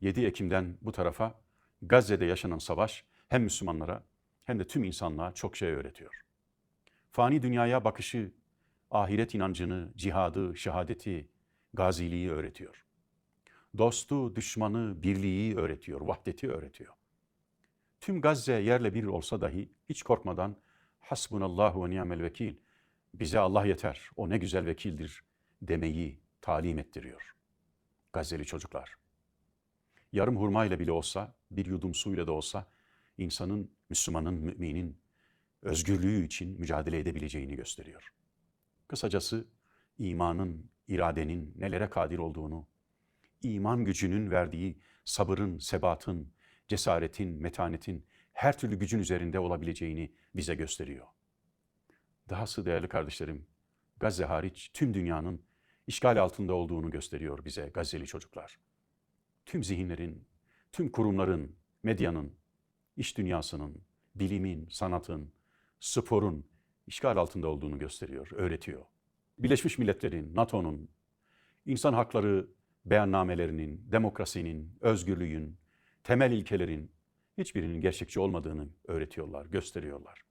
7 Ekim'den bu tarafa Gazze'de yaşanan savaş hem Müslümanlara hem de tüm insanlığa çok şey öğretiyor. Fani dünyaya bakışı, ahiret inancını, cihadı, şehadeti, gaziliği öğretiyor. Dostu, düşmanı, birliği öğretiyor, vahdeti öğretiyor. Tüm Gazze yerle bir olsa dahi hiç korkmadan hasbunallahu ve ni'mel vekil, bize Allah yeter, o ne güzel vekildir demeyi talim ettiriyor. Gazze'li çocuklar. Yarım hurmayla bile olsa, bir yudum suyla da olsa insanın, Müslümanın, müminin özgürlüğü için mücadele edebileceğini gösteriyor. Kısacası imanın, iradenin nelere kadir olduğunu, iman gücünün verdiği sabırın, sebatın, cesaretin, metanetin her türlü gücün üzerinde olabileceğini bize gösteriyor. Dahası değerli kardeşlerim, Gazze hariç tüm dünyanın işgal altında olduğunu gösteriyor bize Gazze'li çocuklar. Tüm zihinlerin, tüm kurumların, medyanın, iş dünyasının, bilimin, sanatın, sporun işgal altında olduğunu gösteriyor, öğretiyor. Birleşmiş Milletler'in, NATO'nun, insan hakları beyannamelerinin, demokrasinin, özgürlüğün, temel ilkelerin hiçbirinin gerçekçi olmadığını öğretiyorlar, gösteriyorlar.